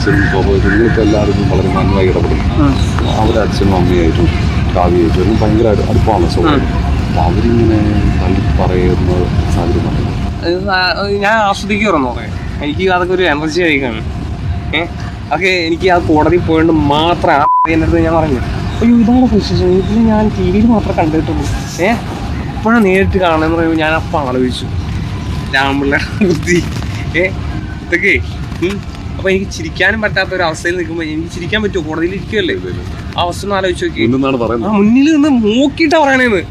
അച്ഛനും കുഞ്ഞിട്ട് എല്ലാവരും വളരെ നന്നായി ഇടപെടും അവരുടെ അച്ഛനും അമ്മയായിട്ടും കാവ്യായിട്ടും എല്ലാം ഭയങ്കര അടു- അടുപ്പമാണ് സ്വഭാവം. അപ്പോൾ അവരിങ്ങനെ തള്ളി പറയുന്ന സാഹചര്യമാണ് ഞാൻ ആസ്വദിക്കാറുന്നു പറയാം എനിക്ക് അതൊക്കെ ഒരു എനർജി ആയിരിക്കും. ഏഹ് അതൊക്കെ എനിക്ക് ആ കോടതി പോയിട്ട് മാത്രം ആ എന്റെ അടുത്ത് ഞാൻ പറഞ്ഞു അയ്യോ ഇതാണ് പൊസിഷൻ ഇതിൽ ഞാൻ ടി വിയിൽ മാത്രമേ കണ്ടിട്ടുള്ളൂ. ഏഹ് ഇപ്പോഴാണ് നേരിട്ട് കാണണമെന്ന് പറയുമ്പോൾ ഞാൻ അപ്പം ആലോചിച്ചു. രാമുള്ളയുടെ ബുദ്ധി ഏ? ഇതൊക്കെ. അപ്പൊ എനിക്ക് ചിരിക്കാനും പറ്റാത്ത ഒരു അവസ്ഥയിൽ നിൽക്കുമ്പോൾ എനിക്ക് ചിരിക്കാൻ പറ്റുമോ? കോടതിയിൽ ഇരിക്കുമല്ലേ ആ അവസ്ഥ ഒന്ന് ആലോചിച്ച് നോക്കി. ആ മുന്നിൽ നിന്ന് നോക്കിയിട്ടാ പറയണേന്ന്.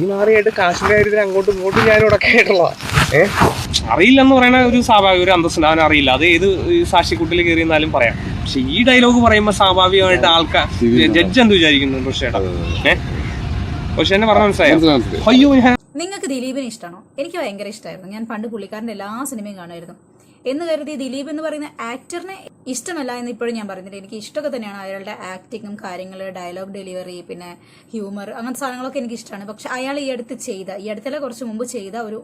ഈ നാറിയായിട്ട് കാശിന്റെ കാര്യത്തിൽ അങ്ങോട്ടും ഇങ്ങോട്ടും ഞാൻ ഉടക്കെ ആയിട്ടുള്ളതാ ഏഹ് അറിയില്ലെന്ന് പറയുന്ന ഒരു സ്വാഭാവിക ഒരു അന്തസ്സുണ്ട്. അവൻ അറിയില്ല. അത് ഏത് സാക്ഷിക്കൂട്ടിൽ സാക്ഷിക്കുട്ടിൽ കയറി എന്നാലും പറയാം. പക്ഷെ ഈ ഡയലോഗ് പറയുമ്പോൾ സ്വാഭാവികമായിട്ട് ആൾക്കാർ ജഡ്ജ് എന്ത് വിചാരിക്കുന്നു പക്ഷേ ഏഹ് പക്ഷെ എന്നെ പറഞ്ഞ മനസ്സിലായി. അയ്യോ നിങ്ങൾക്ക് ദിലീപിനെ ഇഷ്ടമാണോ? എനിക്ക് ഭയങ്കര ഇഷ്ടമായിരുന്നു. ഞാൻ പണ്ട് പുള്ളിക്കാരന്റെ എല്ലാ സിനിമയും കാണുമായിരുന്നു. എന്ന് കരുതി ദിലീപ് എന്ന് പറയുന്ന ആക്ടറിനെ ഇഷ്ടമല്ല എന്ന് ഇപ്പോഴും ഞാൻ പറഞ്ഞില്ല. എനിക്ക് ഇഷ്ടമൊക്കെ തന്നെയാണ് അയാളുടെ ആക്ടിങ്ങും കാര്യങ്ങൾ ഡയലോഗ് ഡെലിവറി പിന്നെ ഹ്യൂമർ അങ്ങനത്തെ സാധനങ്ങളൊക്കെ എനിക്ക് ഇഷ്ടമാണ്. പക്ഷെ അയാൾ ഈ അടുത്ത് ചെയ്ത ഈ അടുത്തല്ല കുറച്ച് മുമ്പ് ചെയ്ത ഒരു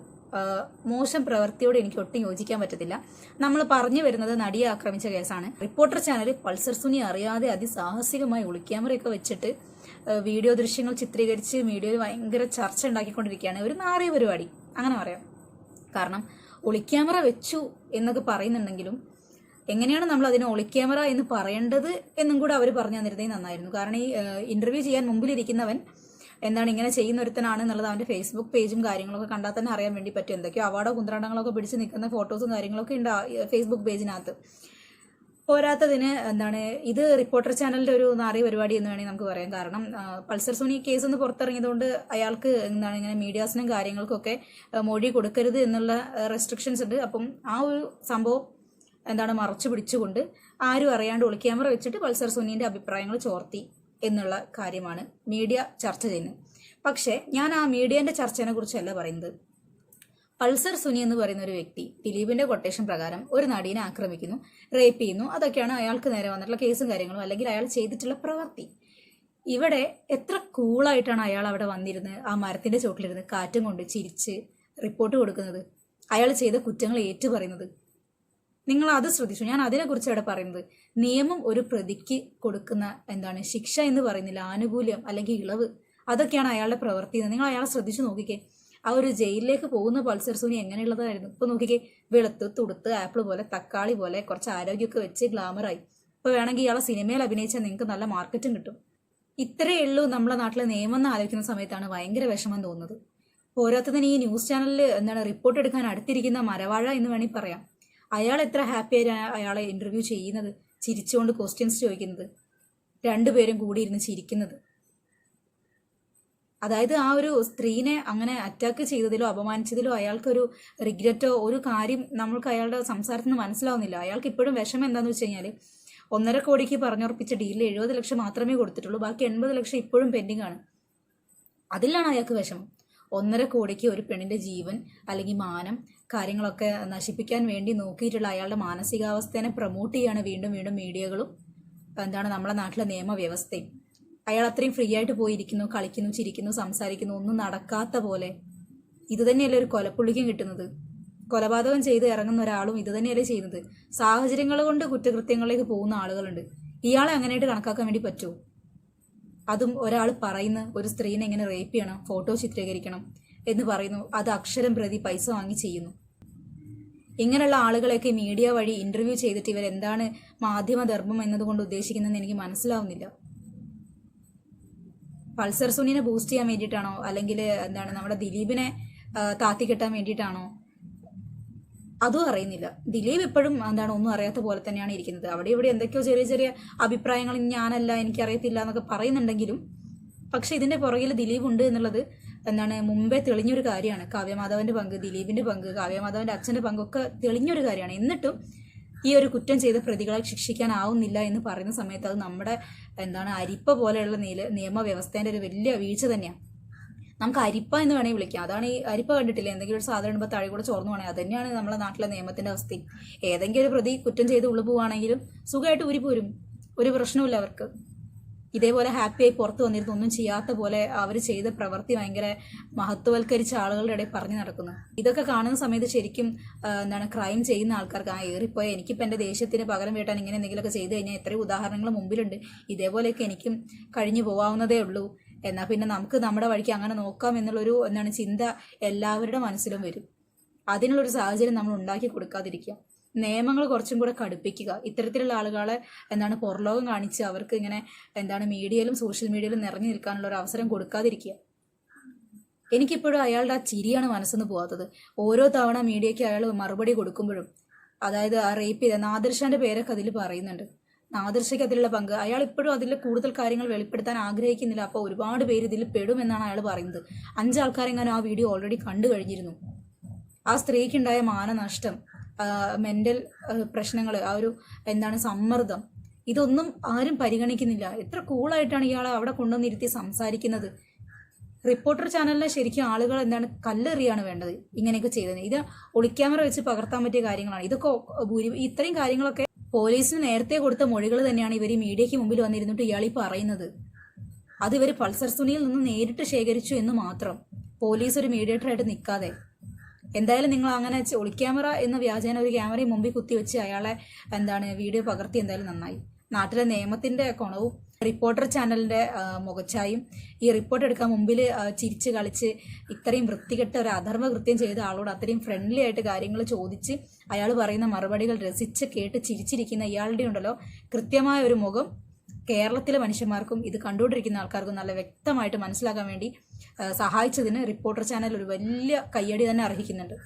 മോശം പ്രവൃത്തിയോട് എനിക്ക് ഒട്ടും യോജിക്കാൻ പറ്റത്തില്ല. നമ്മൾ പറഞ്ഞു വരുന്നത് നടിയെ ആക്രമിച്ച കേസാണ്. റിപ്പോർട്ടർ ചാനൽ പൾസർ സുനി അറിയാതെ അതിസാഹസികമായി ഒളിക്യാമറയൊക്കെ വെച്ചിട്ട് വീഡിയോ ദൃശ്യങ്ങൾ ചിത്രീകരിച്ച് മീഡിയയിൽ ഭയങ്കര ചർച്ച ഉണ്ടാക്കിക്കൊണ്ടിരിക്കുകയാണ്. ഒരു നാറിയ പരിപാടി. അങ്ങനെ പറയാം. കാരണം ഒളിക്യാമറ വെച്ചു എന്നൊക്കെ പറയുന്നുണ്ടെങ്കിലും എങ്ങനെയാണ് നമ്മൾ അതിനെ ഒളിക്യാമറ എന്ന് പറയേണ്ടത് എന്നും കൂടെ അവർ പറഞ്ഞു തന്നിരുന്നെങ്കിൽ നന്നായിരുന്നു. കാരണം ഈ ഇന്റർവ്യൂ ചെയ്യാൻ മുമ്പിലിരിക്കുന്നവൻ എന്താണ് ഇങ്ങനെ ചെയ്യുന്ന ഒരുത്തനാണ് എന്നുള്ളത് അവന്റെ ഫേസ്ബുക്ക് പേജും കാര്യങ്ങളൊക്കെ കണ്ടാൽ തന്നെ അറിയാൻ വേണ്ടി പറ്റും. എന്തൊക്കെയോ അവാർഡോ കുന്ത്രാണ്ടങ്ങളൊക്കെ പിടിച്ച് നിൽക്കുന്ന ഫോട്ടോസും കാര്യങ്ങളൊക്കെ ഉണ്ട് ഫേസ്ബുക്ക് പേജിനകത്ത് പോരാത്തതിന് എന്താണ് ഇത് റിപ്പോർട്ടർ ചാനലിന്റെ ഒരു നാറിയ പരിപാടി എന്ന് വേണമെങ്കിൽ നമുക്ക് പറയാം. കാരണം പൾസർ സോണി കേസ് ഒന്ന് പുറത്തിറങ്ങിയതുകൊണ്ട് അയാൾക്ക് എന്താണ് ഇങ്ങനെ മീഡിയാസിനും കാര്യങ്ങൾക്കൊക്കെ മൊഴി കൊടുക്കരുത് എന്നുള്ള റെസ്ട്രിക്ഷൻസ് ഉണ്ട്. അപ്പം ആ ഒരു സംഭവം എന്താണ് മറച്ചു പിടിച്ചുകൊണ്ട് ആരും അറിയാണ്ട് ഒളിക്യാമറ വെച്ചിട്ട് പൾസർ സോണിന്റെ അഭിപ്രായങ്ങൾ ചോർത്തി എന്നുള്ള കാര്യമാണ് മീഡിയ ചർച്ച ചെയ്യുന്നത്. പക്ഷേ ഞാൻ ആ മീഡിയന്റെ ചർച്ചയെ കുറിച്ചല്ല പറയുന്നത്. പൾസർ സുനി എന്ന് പറയുന്ന ഒരു വ്യക്തി ദിലീപിന്റെ കൊട്ടേഷൻ പ്രകാരം ഒരു നടീനെ ആക്രമിക്കുന്നു റേപ്പ് ചെയ്യുന്നു. അതൊക്കെയാണ് അയാൾക്ക് നേരെ വന്നിട്ടുള്ള കേസും കാര്യങ്ങളും അല്ലെങ്കിൽ അയാൾ ചെയ്തിട്ടുള്ള പ്രവൃത്തി. ഇവിടെ എത്ര കൂളായിട്ടാണ് അയാൾ അവിടെ വന്നിരുന്ന് ആ മരത്തിന്റെ ചോട്ടിലിരുന്ന് കാറ്റും കൊണ്ട് ചിരിച്ച് റിപ്പോർട്ട് കൊടുക്കുന്നത്? അയാൾ ചെയ്ത കുറ്റങ്ങൾ ഏറ്റു പറയുന്നത് നിങ്ങൾ അത് ശ്രദ്ധിച്ചു. ഞാൻ അതിനെക്കുറിച്ച് അവിടെ പറയുന്നത് നിയമം ഒരു പ്രതിക്ക് കൊടുക്കുന്ന എന്താണ് ശിക്ഷ എന്ന് പറയുന്നില്ല ആനുകൂല്യം അല്ലെങ്കിൽ ഇളവ്. അതൊക്കെയാണ് അയാളുടെ പ്രവൃത്തി നിങ്ങൾ അയാളെ ശ്രദ്ധിച്ചു നോക്കിക്കേ. ആ ഒരു ജയിലിലേക്ക് പോകുന്ന പൾസർ സുനി എങ്ങനെയുള്ളതായിരുന്നു? ഇപ്പൊ നോക്കിക്കേ വെളുത്ത് തുടുത്ത് ആപ്പിൾ പോലെ തക്കാളി പോലെ കുറച്ച് ആരോഗ്യമൊക്കെ വെച്ച് ഗ്ലാമറായി ഇപ്പൊ വേണമെങ്കിൽ ഇയാളെ സിനിമയിൽ അഭിനയിച്ചാൽ നിങ്ങൾക്ക് നല്ല മാർക്കറ്റും കിട്ടും. ഇത്രയേ ഉള്ളൂ നമ്മളെ നാട്ടിലെ നിയമം എന്ന് ആലോചിക്കുന്ന സമയത്താണ് ഭയങ്കര വിഷമം തോന്നുന്നത്. ഓരോരുത്തരും ഈ ന്യൂസ് ചാനലിൽ എന്താണ് റിപ്പോർട്ട് എടുക്കാൻ അടുത്തിരിക്കുന്ന മരവാഴ എന്ന് വേണമെങ്കിൽ പറയാം. അയാൾ എത്ര ഹാപ്പി ആയിട്ടാണ് അയാളെ ഇന്റർവ്യൂ ചെയ്യുന്നത് ചിരിച്ചുകൊണ്ട് ക്വസ്റ്റ്യൻസ് ചോദിക്കുന്നത് രണ്ടുപേരും കൂടി ഇരുന്ന് ചിരിക്കുന്നത്. അതായത് ആ ഒരു സ്ത്രീനെ അങ്ങനെ അറ്റാക്ക് ചെയ്തതിലോ അപമാനിച്ചതിലോ അയാൾക്കൊരു റിഗ്രറ്റോ ഒരു കാര്യം നമ്മൾക്ക് അയാളുടെ സംസാരത്തിൽ നിന്ന് മനസ്സിലാവുന്നില്ല. അയാൾക്ക് ഇപ്പോഴും വിഷമം എന്താണെന്ന് വെച്ച് കഴിഞ്ഞാൽ ഒന്നര കോടിക്ക് പറഞ്ഞുറപ്പിച്ച ഡീലിൽ എഴുപത് ലക്ഷം മാത്രമേ കൊടുത്തിട്ടുള്ളൂ. ബാക്കി എൺപത് ലക്ഷം ഇപ്പോഴും പെൻഡിങ് ആണ്. അതിലാണ് അയാൾക്ക് വിഷമം. ഒന്നര കോടിക്ക് ഒരു പെണ്ണിന്റെ ജീവൻ അല്ലെങ്കിൽ മാനം കാര്യങ്ങളൊക്കെ നശിപ്പിക്കാൻ വേണ്ടി നോക്കിയിട്ടുള്ള അയാളുടെ മാനസികാവസ്ഥേനെ പ്രൊമോട്ട് ചെയ്യാണ് വീണ്ടും വീണ്ടും മീഡിയകളും എന്താണ് നമ്മുടെ നാട്ടിലെ നിയമവ്യവസ്ഥയും. അയാൾ അത്രയും ഫ്രീ ആയിട്ട് പോയിരിക്കുന്നു കളിക്കുന്നു ചിരിക്കുന്നു സംസാരിക്കുന്നു ഒന്നും നടക്കാത്ത പോലെ. ഇത് തന്നെയല്ലേ ഒരു കൊലപ്പുള്ളിക്കും കിട്ടുന്നത്? കൊലപാതകം ചെയ്ത് ഇറങ്ങുന്ന ഒരാളും ഇത് തന്നെയല്ലേ ചെയ്യുന്നത്? സാഹചര്യങ്ങൾ കൊണ്ട് കുറ്റകൃത്യങ്ങളിലേക്ക് പോകുന്ന ആളുകളുണ്ട്. ഇയാളെ അങ്ങനെയായിട്ട് കണക്കാക്കാൻ വേണ്ടി പറ്റുമോ? അതും ഒരാൾ പറയുന്ന ഒരു സ്ത്രീനെ എങ്ങനെ റേപ്പ് ചെയ്യണം ഫോട്ടോ ചിത്രീകരിക്കണം എന്ന് പറയുന്നു. അത് അക്ഷരം പ്രതി പൈസ വാങ്ങി ചെയ്യുന്നു. ഇങ്ങനെയുള്ള ആളുകളെയൊക്കെ മീഡിയ വഴി ഇന്റർവ്യൂ ചെയ്തിട്ട് ഇവരെന്താണ് മാധ്യമധർമ്മം എന്നതുകൊണ്ട് ഉദ്ദേശിക്കുന്നതെന്ന് എനിക്ക് മനസ്സിലാവുന്നില്ല. പൾസർ സുനിനെ ബൂസ്റ്റ് ചെയ്യാൻ വേണ്ടിയിട്ടാണോ? അല്ലെങ്കിൽ എന്താണ് നമ്മുടെ ദിലീപിനെ താത്തി കിട്ടാൻ വേണ്ടിയിട്ടാണോ? അതും അറിയുന്നില്ല. ദിലീപ് എപ്പോഴും എന്താണ് ഒന്നും അറിയാത്ത പോലെ തന്നെയാണ് ഇരിക്കുന്നത്. അവിടെ ഇവിടെ എന്തൊക്കെയോ ചെറിയ ചെറിയ അഭിപ്രായങ്ങൾ ഞാനല്ല എനിക്ക് അറിയത്തില്ല എന്നൊക്കെ പറയുന്നുണ്ടെങ്കിലും പക്ഷെ ഇതിന്റെ പുറകിൽ ദിലീപ് ഉണ്ട് എന്നുള്ളത് എന്താണ് മുമ്പേ തെളിഞ്ഞൊരു കാര്യമാണ്. കാവ്യമാധവന്റെ പങ്ക് ദിലീപിന്റെ പങ്ക് കാവ്യമാധവന്റെ അച്ഛന്റെ പങ്കൊക്കെ തെളിഞ്ഞൊരു കാര്യമാണ്. എന്നിട്ടും ഈ ഒരു കുറ്റം ചെയ്ത പ്രതികളെ ശിക്ഷിക്കാനാവുന്നില്ല എന്ന് പറയുന്ന സമയത്ത് അത് നമ്മുടെ എന്താണ് അരിപ്പ പോലെയുള്ള നില നിയമവ്യവസ്ഥേന്റെ ഒരു വലിയ വീഴ്ച തന്നെയാണ് നമുക്ക് അരിപ്പ എന്ന് വേണമെങ്കിൽ വിളിക്കാം. അതാണ് ഈ അരിപ്പ കണ്ടിട്ടില്ല? എന്തെങ്കിലും ഒരു സാധനം ഇടുമ്പോൾ താഴെ കൂടെ ചോർന്നു പോകണേ അത് തന്നെയാണ് നമ്മുടെ നാട്ടിലെ നിയമത്തിന്റെ അവസ്ഥയും ഏതെങ്കിലും ഒരു പ്രതി കുറ്റം ചെയ്ത് ഉള്ളു പോവുകയാണെങ്കിലും സുഖമായിട്ട് ഊരി പോരും. ഒരു പ്രശ്നവുമില്ല അവർക്ക്. ഇതേപോലെ ഹാപ്പിയായി പുറത്തു വന്നിരുന്ന്. ഒന്നും ചെയ്യാത്ത പോലെ അവർ ചെയ്ത പ്രവൃത്തി ഭയങ്കര മഹത്വവൽക്കരിച്ച ആളുകളുടെ ഇടയിൽ പറഞ്ഞു നടക്കുന്നു. ഇതൊക്കെ കാണുന്ന സമയത്ത് ശരിക്കും എന്താണ് ക്രൈം ചെയ്യുന്ന ആൾക്കാർക്ക് ആ ഏറിപ്പോയ എനിക്കിപ്പോൾ എന്റെ ദേഷ്യത്തിന് പകരം വീട്ടാൻ ഇങ്ങനെ എന്തെങ്കിലുമൊക്കെ ചെയ്തു കഴിഞ്ഞാൽ എത്രയും ഉദാഹരണങ്ങൾ മുമ്പിലുണ്ട്. ഇതേപോലെയൊക്കെ എനിക്കും കഴിഞ്ഞു പോവാവുന്നതേ ഉള്ളൂ. എന്നാൽ പിന്നെ നമുക്ക് നമ്മുടെ വഴിക്ക് അങ്ങനെ നോക്കാം എന്നുള്ളൊരു എന്താണ് ചിന്ത എല്ലാവരുടെ മനസ്സിലും വരും. അതിനുള്ളൊരു സാഹചര്യം നമ്മൾ ഉണ്ടാക്കി കൊടുക്കാതിരിക്കുക. നിയമങ്ങൾ കുറച്ചും കൂടെ കടുപ്പിക്കുക. ഇത്തരത്തിലുള്ള ആളുകളെ എന്താണ് പുറലോകം കാണിച്ച് അവർക്ക് ഇങ്ങനെ എന്താണ് മീഡിയയിലും സോഷ്യൽ മീഡിയയിലും നിറഞ്ഞു നിൽക്കാനുള്ള ഒരു അവസരം കൊടുക്കാതിരിക്കുക. എനിക്കിപ്പോഴും അയാളുടെ ആ ചിരിയാണ് മനസ്സിന്ന് പോകാത്തത് ഓരോ തവണ മീഡിയയ്ക്ക് അയാൾ മറുപടി കൊടുക്കുമ്പോഴും അതായത് ആ റേപ്പ് ചെയ്ത നാദർഷാന്റെ പേരൊക്കെ അതിൽ പറയുന്നുണ്ട്. നാദർഷയ്ക്ക് അതിലുള്ള പങ്ക് അയാൾ ഇപ്പോഴും അതിൽ കൂടുതൽ കാര്യങ്ങൾ വെളിപ്പെടുത്താൻ ആഗ്രഹിക്കുന്നില്ല. അപ്പോൾ ഒരുപാട് പേര് ഇതിൽ പെടുമെന്നാണ് അയാൾ പറയുന്നത്. അഞ്ചാൾക്കാരെങ്ങാനും ആ വീഡിയോ ഓൾറെഡി കണ്ടു കഴിഞ്ഞിരുന്നു. ആ സ്ത്രീക്കുണ്ടായ മാനനഷ്ടം മെന്റൽ പ്രശ്നങ്ങൾ ആ ഒരു എന്താണ് സമ്മർദ്ദം ഇതൊന്നും ആരും പരിഗണിക്കുന്നില്ല. എത്ര കൂളായിട്ടാണ് ഇയാളെ അവിടെ കൊണ്ടുവന്നിരുത്തി സംസാരിക്കുന്നത്. റിപ്പോർട്ടർ ചാനലിനെ ശരിക്കും ആളുകൾ എന്താണ് കല്ലെറിയാണ് വേണ്ടത് ഇങ്ങനെയൊക്കെ ചെയ്തത് ഇത് ഒളിക്യാമറ വെച്ച് പകർത്താൻ പറ്റിയ കാര്യങ്ങളാണ്. ഇതൊക്കെ ഭൂരി ഇത്രയും കാര്യങ്ങളൊക്കെ പോലീസിന് നേരത്തെ കൊടുത്ത മൊഴികൾ തന്നെയാണ് ഇവർ മീഡിയയ്ക്ക് മുമ്പിൽ വന്നിരുന്നിട്ട് ഇയാൾ ഈ പറയുന്നത്. അത് ഇവർ പൾസർ സുനിയിൽ നിന്ന് നേരിട്ട് ശേഖരിച്ചു എന്ന് മാത്രം. പോലീസ് ഒരു മീഡിയേറ്ററായിട്ട് നിൽക്കാതെ. എന്തായാലും നിങ്ങൾ അങ്ങനെ ഒളി ക്യാമറ എന്ന വ്യാജേന ഒരു ക്യാമറയും മുമ്പിൽ കുത്തിവെച്ച് അയാളെ എന്താണ് വീഡിയോ പകർത്തി എന്തായാലും നന്നായി. നാട്ടിലെ നിയമത്തിന്റെ കുണവും റിപ്പോർട്ടർ ചാനലിന്റെ മുഖച്ചായും ഈ റിപ്പോർട്ട് എടുക്കാൻ മുമ്പിൽ ചിരിച്ച് കളിച്ച് ഇത്രയും വൃത്തികെട്ട ഒരു അധർമ്മ കൃത്യം ചെയ്ത ആളോട് അത്രയും ഫ്രണ്ട്ലി ആയിട്ട് കാര്യങ്ങൾ ചോദിച്ച് അയാൾ പറയുന്ന മറുപടികൾ രസിച്ച് കേട്ട് ചിരിച്ചിരിക്കുന്ന ഇയാളുടെ ഉണ്ടല്ലോ കൃത്യമായ ഒരു മുഖം കേരളത്തിലെ മനുഷ്യന്മാർക്കും ഇത് കണ്ടുകൊണ്ടിരിക്കുന്ന ആൾക്കാർക്കും നല്ല വ്യക്തമായിട്ട് മനസ്സിലാക്കാൻ വേണ്ടി സഹായിച്ചതിന് റിപ്പോർട്ടർ ചാനൽ ഒരു വലിയ കയ്യടി തന്നെ അർഹിക്കുന്നുണ്ട്.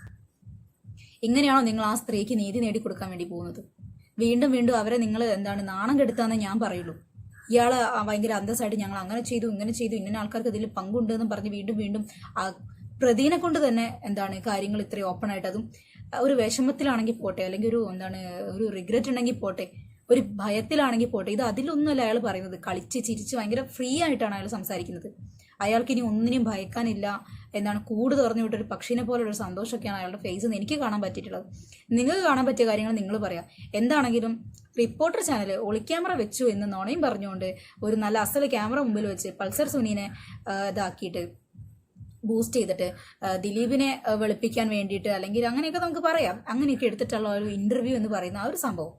ഇങ്ങനെയാണോ നിങ്ങൾ ആ സ്ത്രീക്ക് നീതി നേടിക്കൊടുക്കാൻ വേണ്ടി പോകുന്നത്? വീണ്ടും വീണ്ടും അവരെ നിങ്ങൾ എന്താണ് നാണം കെടുത്താന്നേ ഞാൻ പറയുള്ളൂ. ഇയാൾ ഭയങ്കര അന്തസ്സായിട്ട് ഞങ്ങൾ അങ്ങനെ ചെയ്തു ഇങ്ങനെ ചെയ്തു ഇന്ന ആൾക്കാർക്ക് ഇതിൽ പങ്കുണ്ട് എന്ന് പറഞ്ഞ് വീണ്ടും വീണ്ടും പ്രതിനെ കൊണ്ട് തന്നെ എന്താണ് കാര്യങ്ങൾ ഇത്രയും ഓപ്പൺ ആയിട്ട് അതും ഒരു വിഷമത്തിലാണെങ്കിൽ പോട്ടെ അല്ലെങ്കിൽ ഒരു എന്താണ് ഒരു റിഗ്രറ്റ് ഉണ്ടെങ്കിൽ പോട്ടെ ഒരു ഭയത്തിലാണെങ്കിൽ പോട്ടെ. ഇത് അതിലൊന്നുമല്ല അയാൾ പറയുന്നത്. കളിച്ച് ചിരിച്ച് ഭയങ്കര ഫ്രീ ആയിട്ടാണ് അയാൾ സംസാരിക്കുന്നത്. അയാൾക്ക് ഇനി ഒന്നിനും ഭയക്കാനില്ല എന്താണ് കൂട് തുറന്നു വിട്ടൊരു പക്ഷിനെ പോലുള്ള സന്തോഷമൊക്കെയാണ് അയാളുടെ ഫേസ് എന്ന് എനിക്ക് കാണാൻ പറ്റിയിട്ടുള്ളത്. നിങ്ങൾക്ക് കാണാൻ പറ്റിയ കാര്യങ്ങൾ നിങ്ങൾ പറയാം. എന്താണെങ്കിലും റിപ്പോർട്ടർ ചാനൽ ഒളിക്യാമറ വെച്ചു എന്ന് നോണയും പറഞ്ഞുകൊണ്ട് ഒരു നല്ല അസൽ ക്യാമറ മുമ്പിൽ വെച്ച് പൾസർ സുനീനെ ഇതാക്കിയിട്ട് ബൂസ്റ്റ് ചെയ്തിട്ട് ദിലീപിനെ വെളുപ്പിക്കാൻ വേണ്ടിയിട്ട് അല്ലെങ്കിൽ അങ്ങനെയൊക്കെ നമുക്ക് പറയാം. അങ്ങനെയൊക്കെ എടുത്തിട്ടുള്ള ഒരു ഇന്റർവ്യൂ എന്ന് പറയുന്ന ആ ഒരു സംഭവം.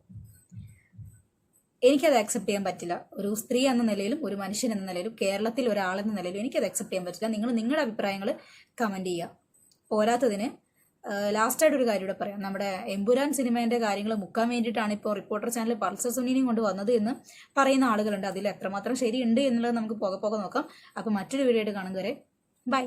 എനിക്കത് അക്സെപ്റ്റ് ചെയ്യാൻ പറ്റില്ല. ഒരു സ്ത്രീ എന്ന നിലയിലും ഒരു മനുഷ്യൻ എന്ന നിലയിലും കേരളത്തിൽ ഒരാളെന്ന നിലയിലും എനിക്കത് അക്സെപ്റ്റ് ചെയ്യാൻ പറ്റില്ല. നിങ്ങൾ നിങ്ങളുടെ അഭിപ്രായങ്ങൾ കമന്റ് ചെയ്യുക. പോരാത്തതിന് ലാസ്റ്റായിട്ട് ഒരു കാര്യം കൂടെ പറയാം. നമ്മുടെ എമ്പുരാൻ സിനിമേന്റെ കാര്യങ്ങൾ മുക്കാൻ വേണ്ടിയിട്ടാണ് ഇപ്പോൾ റിപ്പോർട്ടർ ചാനൽ പൾസർ സുനീനെയും കൊണ്ട് വന്നത് എന്ന് പറയുന്ന ആളുകളുണ്ട്. അതിൽ എത്രമാത്രം ശരിയുണ്ട് എന്നുള്ളത് നമുക്ക് പോകെ പോകെ നോക്കാം. അപ്പോൾ മറ്റൊരു വീഡിയോ ആയിട്ട് കാണും വരെ ബൈ